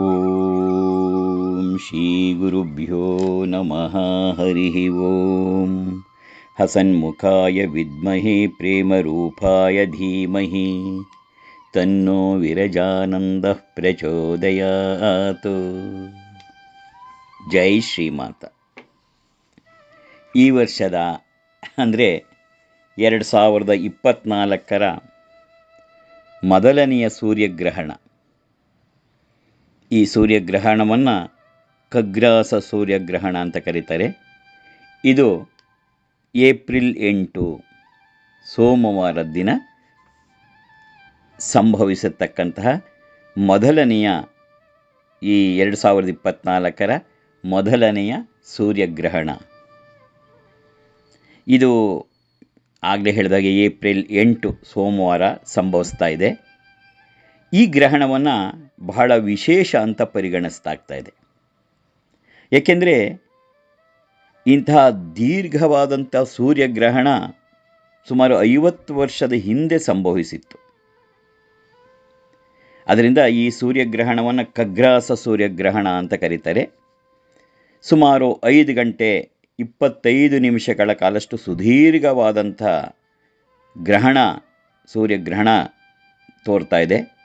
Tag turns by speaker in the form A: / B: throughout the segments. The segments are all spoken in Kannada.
A: ಓಂ ಶ್ರೀ ಗುರುಭ್ಯೋ ನಮಃ. ಹರಿಹಿ ಓಂ. ಹಸನ್ಮುಖಾಯ ವಿದ್ಮಹಿ ಪ್ರೇಮರೂಪಾಯ ಧೀಮಹಿ ತನ್ನೋ ವಿರಜಾನಂದ ಪ್ರಚೋದಯಾತ್. ಜೈ ಶ್ರೀಮಾತ. ಈ ವರ್ಷದ, ಅಂದರೆ ಎರಡು ಸಾವಿರದ ಇಪ್ಪತ್ತ್ನಾಲ್ಕರ ಮೊದಲನೆಯ ಸೂರ್ಯಗ್ರಹಣ. ಈ ಸೂರ್ಯಗ್ರಹಣವನ್ನು ಖಗ್ರಾಸ ಸೂರ್ಯಗ್ರಹಣ ಅಂತ ಕರೀತಾರೆ. ಇದು ಏಪ್ರಿಲ್ ಎಂಟು ಸೋಮವಾರ ದಿನ ಸಂಭವಿಸತಕ್ಕಂತಹ ಮೊದಲನೆಯ ಈ ಎರಡು ಸಾವಿರದ ಇಪ್ಪತ್ತ್ನಾಲ್ಕರ ಮೊದಲನೆಯ ಸೂರ್ಯಗ್ರಹಣ. ಇದು ಆಗಲೇ ಹೇಳಿದಾಗೆ ಏಪ್ರಿಲ್ ಎಂಟು ಸೋಮವಾರ ಸಂಭವಿಸ್ತಾ ಇದೆ. ಈ ಗ್ರಹಣವನ್ನು ಬಹಳ ವಿಶೇಷ ಅಂತ ಪರಿಗಣಿಸ್ತಾಗ್ತಾ ಇದೆ. ಏಕೆಂದರೆ ಇಂತಹ ದೀರ್ಘವಾದಂಥ ಸೂರ್ಯಗ್ರಹಣ ಸುಮಾರು ಐವತ್ತು ವರ್ಷದ ಹಿಂದೆ ಸಂಭವಿಸಿತ್ತು. ಅದರಿಂದ ಈ ಸೂರ್ಯಗ್ರಹಣವನ್ನು ಕಗ್ರಾಸ ಸೂರ್ಯಗ್ರಹಣ ಅಂತ ಕರೀತಾರೆ. ಸುಮಾರು ಐದು ಗಂಟೆ ಇಪ್ಪತ್ತೈದು ನಿಮಿಷಗಳ ಕಾಲಷ್ಟು ಸುದೀರ್ಘವಾದಂಥ ಗ್ರಹಣ ಸೂರ್ಯಗ್ರಹಣ ತೋರ್ತಾ ಇದೆ.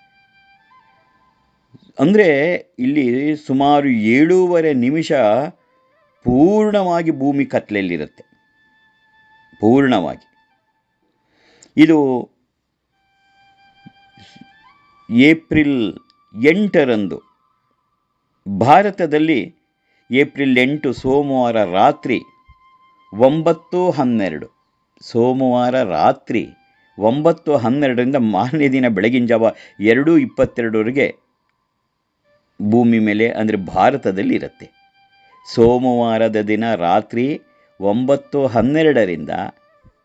A: ಅಂದರೆ ಇಲ್ಲಿ ಸುಮಾರು ಏಳೂವರೆ ನಿಮಿಷ ಪೂರ್ಣವಾಗಿ ಭೂಮಿ ಕತ್ಲೆಯಲ್ಲಿರುತ್ತೆ. ಪೂರ್ಣವಾಗಿ. ಇದು ಏಪ್ರಿಲ್ ಎಂಟರಂದು ಭಾರತದಲ್ಲಿ ಏಪ್ರಿಲ್ ಎಂಟು ಸೋಮವಾರ ರಾತ್ರಿ ಒಂಬತ್ತು ಹನ್ನೆರಡು. ಸೋಮವಾರ ರಾತ್ರಿ ಒಂಬತ್ತು ಹನ್ನೆರಡರಿಂದ ಮಾರನೇ ದಿನ ಬೆಳಗಿನ ಜಾವ ಎರಡು ಇಪ್ಪತ್ತೆರಡವರೆಗೆ ಭೂಮಿ ಮೇಲೆ, ಅಂದರೆ ಭಾರತದಲ್ಲಿ ಇರುತ್ತೆ ಸೋಮವಾರದ ದಿನ ರಾತ್ರಿ ಒಂಬತ್ತು ಹನ್ನೆರಡರಿಂದ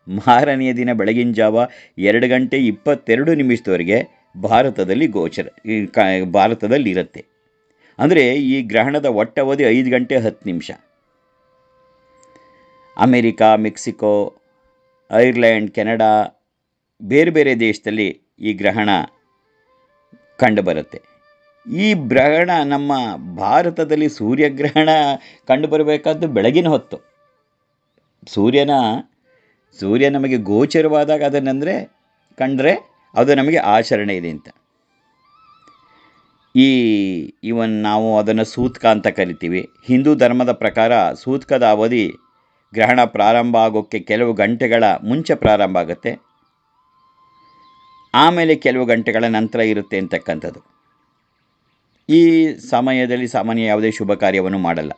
A: ಮಾರನೆಯ ದಿನ ಬೆಳಗಿನ ಜಾವ ಎರಡು ಗಂಟೆ ಇಪ್ಪತ್ತೆರಡು ನಿಮಿಷದವರೆಗೆ ಭಾರತದಲ್ಲಿ ಗೋಚರ ಭಾರತದಲ್ಲಿ ಇರುತ್ತೆ ಅಂದರೆ ಈ ಗ್ರಹಣದ ಒಟ್ಟವಧಿ ಐದು ಗಂಟೆ ಹತ್ತು ನಿಮಿಷ. ಅಮೇರಿಕಾ, ಮೆಕ್ಸಿಕೋ ಐರ್ಲ್ಯಾಂಡ್ ಕೆನಡಾ, ಬೇರೆ ಬೇರೆ ದೇಶದಲ್ಲಿ ಈ ಗ್ರಹಣ ಕಂಡುಬರುತ್ತೆ ಈ ಗ್ರಹಣ ನಮ್ಮ ಭಾರತದಲ್ಲಿ ಸೂರ್ಯಗ್ರಹಣ ಕಂಡುಬರಬೇಕಾದ್ದು ಬೆಳಗಿನ ಹೊತ್ತು. ಸೂರ್ಯನ, ಸೂರ್ಯ ನಮಗೆ ಗೋಚರವಾದಾಗ ಅದನ್ನಂದರೆ, ಕಂಡರೆ ಅದು ನಮಗೆ ಆಚರಣೆ ಇದೆ ಅಂತ. ಈ, ಇವನ್ ನಾವು ಅದನ್ನು ಸೂತ್ಕ ಅಂತ ಕರಿತೀವಿ. ಹಿಂದೂ ಧರ್ಮದ ಪ್ರಕಾರ ಸೂತ್ಕದ ಅವಧಿ ಗ್ರಹಣ ಪ್ರಾರಂಭ ಆಗೋಕ್ಕೆ ಕೆಲವು ಗಂಟೆಗಳ ಮುಂಚೆ ಪ್ರಾರಂಭ ಆಗುತ್ತೆ. ಆಮೇಲೆ ಕೆಲವು ಗಂಟೆಗಳ ನಂತರ ಇರುತ್ತೆ ಅಂತಕ್ಕಂಥದ್ದು. ಈ ಸಮಯದಲ್ಲಿ ಸಾಮಾನ್ಯ ಯಾವುದೇ ಶುಭ ಕಾರ್ಯವನ್ನು ಮಾಡಲ್ಲ.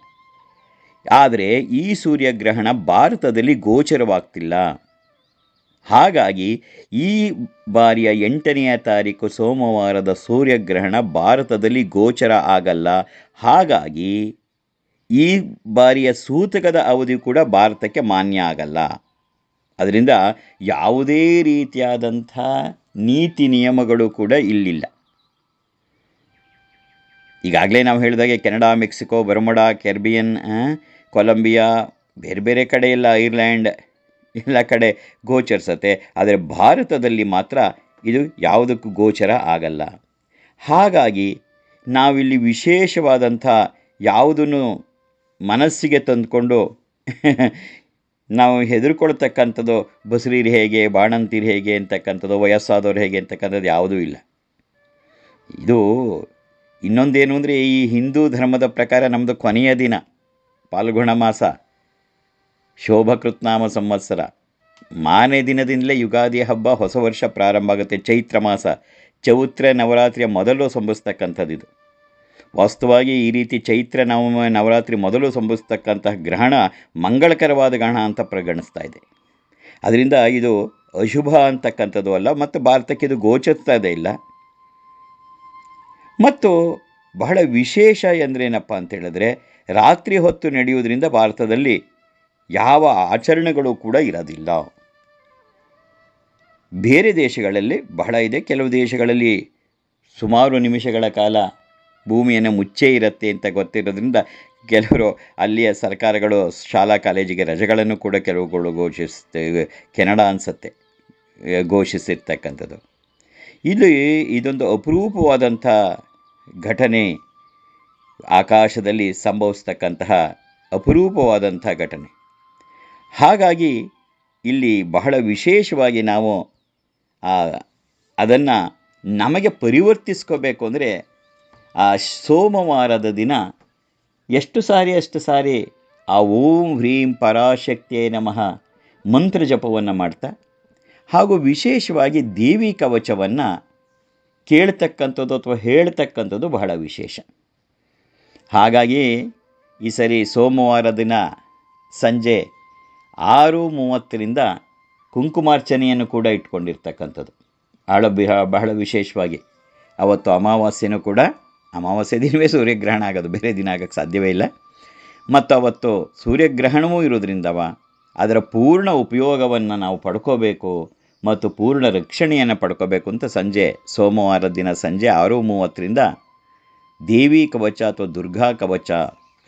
A: ಆದರೆ ಈ ಸೂರ್ಯಗ್ರಹಣ ಭಾರತದಲ್ಲಿ ಗೋಚರವಾಗ್ತಿಲ್ಲ. ಹಾಗಾಗಿ ಈ ಬಾರಿಯ ಎಂಟನೆಯ ತಾರೀಕು ಸೋಮವಾರದ ಸೂರ್ಯಗ್ರಹಣ ಭಾರತದಲ್ಲಿ ಗೋಚರ ಆಗಲ್ಲ. ಹಾಗಾಗಿ ಈ ಬಾರಿಯ ಸೂತಕದ ಅವಧಿ ಕೂಡ ಭಾರತಕ್ಕೆ ಮಾನ್ಯ ಆಗಲ್ಲ. ಅದರಿಂದ ಯಾವುದೇ ರೀತಿಯಾದಂಥ ನೀತಿ ನಿಯಮಗಳು ಕೂಡ ಇಲ್ಲಿಲ್ಲ. ಈಗಾಗಲೇ ನಾವು ಹೇಳಿದಾಗೆ Canada, Mexico, Bermuda, Caribbean Colombia, ಬೇರೆ ಬೇರೆ ಕಡೆ ಎಲ್ಲ ಐರ್ಲ್ಯಾಂಡ್ ಎಲ್ಲ ಕಡೆ ಗೋಚರಿಸತ್ತೆ. ಆದರೆ ಭಾರತದಲ್ಲಿ ಮಾತ್ರ ಇದು ಯಾವುದಕ್ಕೂ ಗೋಚರ ಆಗಲ್ಲ. ಹಾಗಾಗಿ ನಾವಿಲ್ಲಿ ವಿಶೇಷವಾದಂಥ ಯಾವುದನ್ನು ಮನಸ್ಸಿಗೆ ತಂದುಕೊಂಡು ನಾವು ಹೆದರ್ಕೊಳ್ತಕ್ಕಂಥದ್ದು ಬಸರೀರು ಹೇಗೆ, ಬಾಣಂತೀರು ಹೇಗೆ ಅಂತಕ್ಕಂಥದ್ದು, ವಯಸ್ಸಾದವ್ರು ಹೇಗೆ ಅಂತಕ್ಕಂಥದ್ದು ಯಾವುದೂ ಇಲ್ಲ. ಇದು ಇನ್ನೊಂದೇನು ಅಂದರೆ ಈ ಹಿಂದೂ ಧರ್ಮದ ಪ್ರಕಾರ ನಮ್ಮದು ಕೊನೆಯ ದಿನ, ಪಾಲ್ಗುಣ ಮಾಸ, ಶೋಭಕೃತ್ನಾಮ ಸಂವತ್ಸರ. ಮಾನೆ ದಿನದಿಂದಲೇ ಯುಗಾದಿ ಹಬ್ಬ, ಹೊಸ ವರ್ಷ ಪ್ರಾರಂಭ ಆಗುತ್ತೆ. ಚೈತ್ರ ಮಾಸ, ಚೌತ್ರ ನವರಾತ್ರಿಯ ಮೊದಲು ಸಂಭವಿಸ್ತಕ್ಕಂಥದ್ದಿದು. ವಾಸ್ತವವಾಗಿ ಈ ರೀತಿ ಚೈತ್ರ ನವ ನವರಾತ್ರಿ ಮೊದಲು ಸಂಭವಿಸ್ತಕ್ಕಂತಹ ಗ್ರಹಣ ಮಂಗಳಕರವಾದ ಗ್ರಹಣ ಅಂತ ಪ್ರಗಣಿಸ್ತಾ ಇದೆ. ಅದರಿಂದ ಇದು ಅಶುಭ ಅಂತಕ್ಕಂಥದ್ದು ಅಲ್ಲ, ಮತ್ತು ಭಾರತಕ್ಕೆ ಇದು ಗೋಚರಿಸ್ತಾ ಇದೆ ಇಲ್ಲ. ಮತ್ತು ಬಹಳ ವಿಶೇಷ ಎಂದ್ರೇನಪ್ಪ ಅಂತ ಹೇಳಿದ್ರೆ ರಾತ್ರಿ ಹೊತ್ತು ನಡೆಯುವುದರಿಂದ ಭಾರತದಲ್ಲಿ ಯಾವ ಆಚರಣೆಗಳು ಕೂಡ ಇರೋದಿಲ್ಲ. ಬೇರೆ ದೇಶಗಳಲ್ಲಿ ಬಹಳ ಇದೆ. ಕೆಲವು ದೇಶಗಳಲ್ಲಿ ಸುಮಾರು ನಿಮಿಷಗಳ ಕಾಲ ಭೂಮಿಯನ್ನು ಮುಚ್ಚೇ ಇರುತ್ತೆ ಅಂತ ಗೊತ್ತಿರೋದ್ರಿಂದ ಕೆಲವರು ಅಲ್ಲಿಯ ಸರ್ಕಾರಗಳು ಶಾಲಾ ಕಾಲೇಜಿಗೆ ರಜೆಗಳನ್ನು ಕೂಡ ಕೆಲವುಗಳು ಘೋಷಿಸ್ತೆ, ಕೆನಡಾ ಅನಿಸುತ್ತೆ, ಘೋಷಿಸಿರ್ತಕ್ಕಂಥದ್ದು. ಇಲ್ಲಿ ಇದೊಂದು ಅಪರೂಪವಾದಂಥ ಘಟನೆ ಆಕಾಶದಲ್ಲಿ ಸಂಭವಿಸ್ತಕ್ಕಂತಹ ಅಪರೂಪವಾದಂಥ ಘಟನೆ. ಹಾಗಾಗಿ ಇಲ್ಲಿ ಬಹಳ ವಿಶೇಷವಾಗಿ ನಾವು ಅದನ್ನು ನಮಗೆ ಪರಿವರ್ತಿಸ್ಕೋಬೇಕು ಅಂದರೆ ಆ ಸೋಮವಾರದ ದಿನ ಎಷ್ಟು ಸಾರಿ ಅಷ್ಟು ಸಾರಿ ಆ ಓಂ ಹ್ರೀಂ ಪರಾಶಕ್ತಿಯೇ ನಮಃ ಮಂತ್ರ ಜಪವನ್ನು ಮಾಡ್ತಾ ಹಾಗೂ ವಿಶೇಷವಾಗಿ ದೇವಿ ಕವಚವನ್ನು ಕೇಳ್ತಕ್ಕಂಥದ್ದು ಅಥವಾ ಹೇಳ್ತಕ್ಕಂಥದ್ದು ಬಹಳ ವಿಶೇಷ. ಹಾಗಾಗಿ ಈ ಸರಿ ಸೋಮವಾರ ದಿನ ಸಂಜೆ ಆರು ಮೂವತ್ತರಿಂದ ಕುಂಕುಮಾರ್ಚನೆಯನ್ನು ಕೂಡ ಇಟ್ಕೊಂಡಿರ್ತಕ್ಕಂಥದ್ದು. ಬಹಳ ಬಹಳ ವಿಶೇಷವಾಗಿ. ಅವತ್ತು ಅಮಾವಾಸ್ಯೆನೂ ಕೂಡ, ಅಮಾವಾಸ್ಯೆ ದಿನವೇ ಸೂರ್ಯಗ್ರಹಣ ಆಗೋದು, ಬೇರೆ ದಿನ ಆಗೋಕ್ಕೆ ಸಾಧ್ಯವೇ ಇಲ್ಲ. ಮತ್ತು ಅವತ್ತು ಸೂರ್ಯಗ್ರಹಣವೂ ಇರೋದ್ರಿಂದವ ಅದರ ಪೂರ್ಣ ಉಪಯೋಗವನ್ನು ನಾವು ಪಡ್ಕೋಬೇಕು. ಮತ್ತು ಪೂರ್ಣ ರಕ್ಷಣೆಯನ್ನು ಪಡ್ಕೋಬೇಕು ಅಂತ ಸಂಜೆ, ಸೋಮವಾರ ದಿನ ಸಂಜೆ ಆರು ಮೂವತ್ತರಿಂದ ದೇವಿ ಕವಚ ಅಥವಾ ದುರ್ಗಾ ಕವಚ.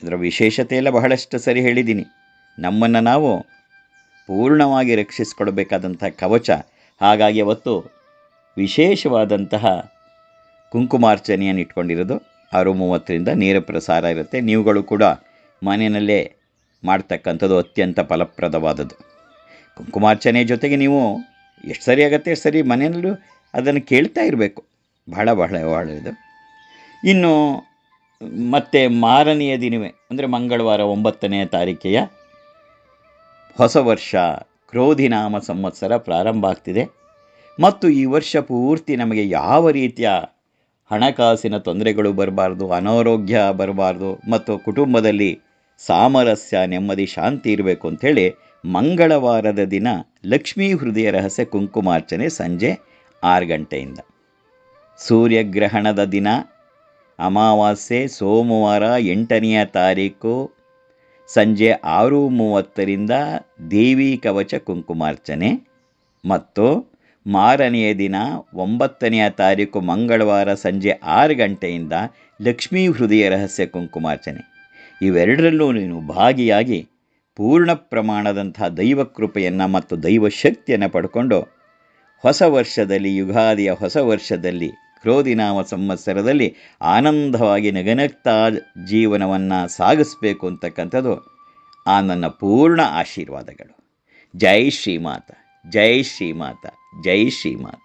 A: ಇದರ ವಿಶೇಷತೆ ಎಲ್ಲ ಬಹಳಷ್ಟು ಸರಿ ಹೇಳಿದ್ದೀನಿ. ನಮ್ಮನ್ನು ನಾವು ಪೂರ್ಣವಾಗಿ ರಕ್ಷಿಸಿಕೊಡಬೇಕಾದಂಥ ಕವಚ. ಹಾಗಾಗಿ ಅವತ್ತು ವಿಶೇಷವಾದಂತಹ ಕುಂಕುಮಾರ್ಚನೆಯನ್ನು ಇಟ್ಕೊಂಡಿರೋದು. ಆರು ಮೂವತ್ತರಿಂದ ನೇರ ಪ್ರಸಾರ ಇರುತ್ತೆ. ನೀವುಗಳು ಕೂಡ ಮನೆಯಲ್ಲೇ ಮಾಡ್ತಕ್ಕಂಥದ್ದು ಅತ್ಯಂತ ಫಲಪ್ರದವಾದದ್ದು. ಕುಂಕುಮಾರ್ಚನೆ ಜೊತೆಗೆ ನೀವು ಎಷ್ಟು ಸರಿ ಆಗುತ್ತೆ, ಎಷ್ಟು ಸರಿ ಮನೆಯಲ್ಲೂ ಅದನ್ನು ಕೇಳ್ತಾ ಇರಬೇಕು. ಬಹಳ ಬಹಳ ಒಳ್ಳೆಯದು. ಇನ್ನು ಮತ್ತೆ ಮಾರನೆಯ ದಿನವೇ, ಅಂದರೆ ಮಂಗಳವಾರ ಒಂಬತ್ತನೆಯ ತಾರೀಕೆಯ ಹೊಸ ವರ್ಷ ಕ್ರೋಧಿನಾಮ ಸಂವತ್ಸರ ಪ್ರಾರಂಭ ಆಗ್ತಿದೆ. ಮತ್ತು ಈ ವರ್ಷ ಪೂರ್ತಿ ನಮಗೆ ಯಾವ ರೀತಿಯ ಹಣಕಾಸಿನ ತೊಂದರೆಗಳು ಬರಬಾರ್ದು, ಅನಾರೋಗ್ಯ ಬರಬಾರ್ದು, ಮತ್ತು ಕುಟುಂಬದಲ್ಲಿ ಸಾಮರಸ್ಯ, ನೆಮ್ಮದಿ, ಶಾಂತಿ ಇರಬೇಕು ಅಂಥೇಳಿ ಮಂಗಳವಾರದ ದಿನ ಲಕ್ಷ್ಮೀ ಹೃದಯ ರಹಸ್ಯ ಕುಂಕುಮಾರ್ಚನೆ ಸಂಜೆ ಆರು ಗಂಟೆಯಿಂದ. ಸೂರ್ಯಗ್ರಹಣದ ದಿನ ಅಮಾವಾಸ್ಯೆ, ಸೋಮವಾರ ಎಂಟನೆಯ ತಾರೀಕು ಸಂಜೆ ಆರು ಮೂವತ್ತರಿಂದ ದೇವಿ ಕವಚ ಕುಂಕುಮಾರ್ಚನೆ. ಮತ್ತು ಮಾರನೆಯ ದಿನ ಒಂಬತ್ತನೆಯ ತಾರೀಕು ಮಂಗಳವಾರ ಸಂಜೆ ಆರು ಗಂಟೆಯಿಂದ ಲಕ್ಷ್ಮೀ ಹೃದಯ ರಹಸ್ಯ ಕುಂಕುಮಾರ್ಚನೆ. ಇವೆರಡರಲ್ಲೂ ನೀನು ಭಾಗಿಯಾಗಿ ಪೂರ್ಣ ಪ್ರಮಾಣದಂಥ ದೈವ ಕೃಪೆಯನ್ನು ಮತ್ತು ದೈವ ಶಕ್ತಿಯನ್ನು ಪಡ್ಕೊಂಡು ಹೊಸ ವರ್ಷದಲ್ಲಿ, ಯುಗಾದಿಯ ಹೊಸ ವರ್ಷದಲ್ಲಿ ಕ್ರೋಧಿನಾಮ ಸಂವತ್ಸರದಲ್ಲಿ ಆನಂದವಾಗಿ ನಗನಗ್ತಾ ಜೀವನವನ್ನು ಸಾಗಿಸ್ಬೇಕು ಅಂತಕ್ಕಂಥದ್ದು ಆ ನನ್ನ ಪೂರ್ಣ ಆಶೀರ್ವಾದಗಳು. ಜೈ ಶ್ರೀಮಾತ ಜೈ ಶ್ರೀಮಾತ ಜೈ ಶ್ರೀಮಾತ.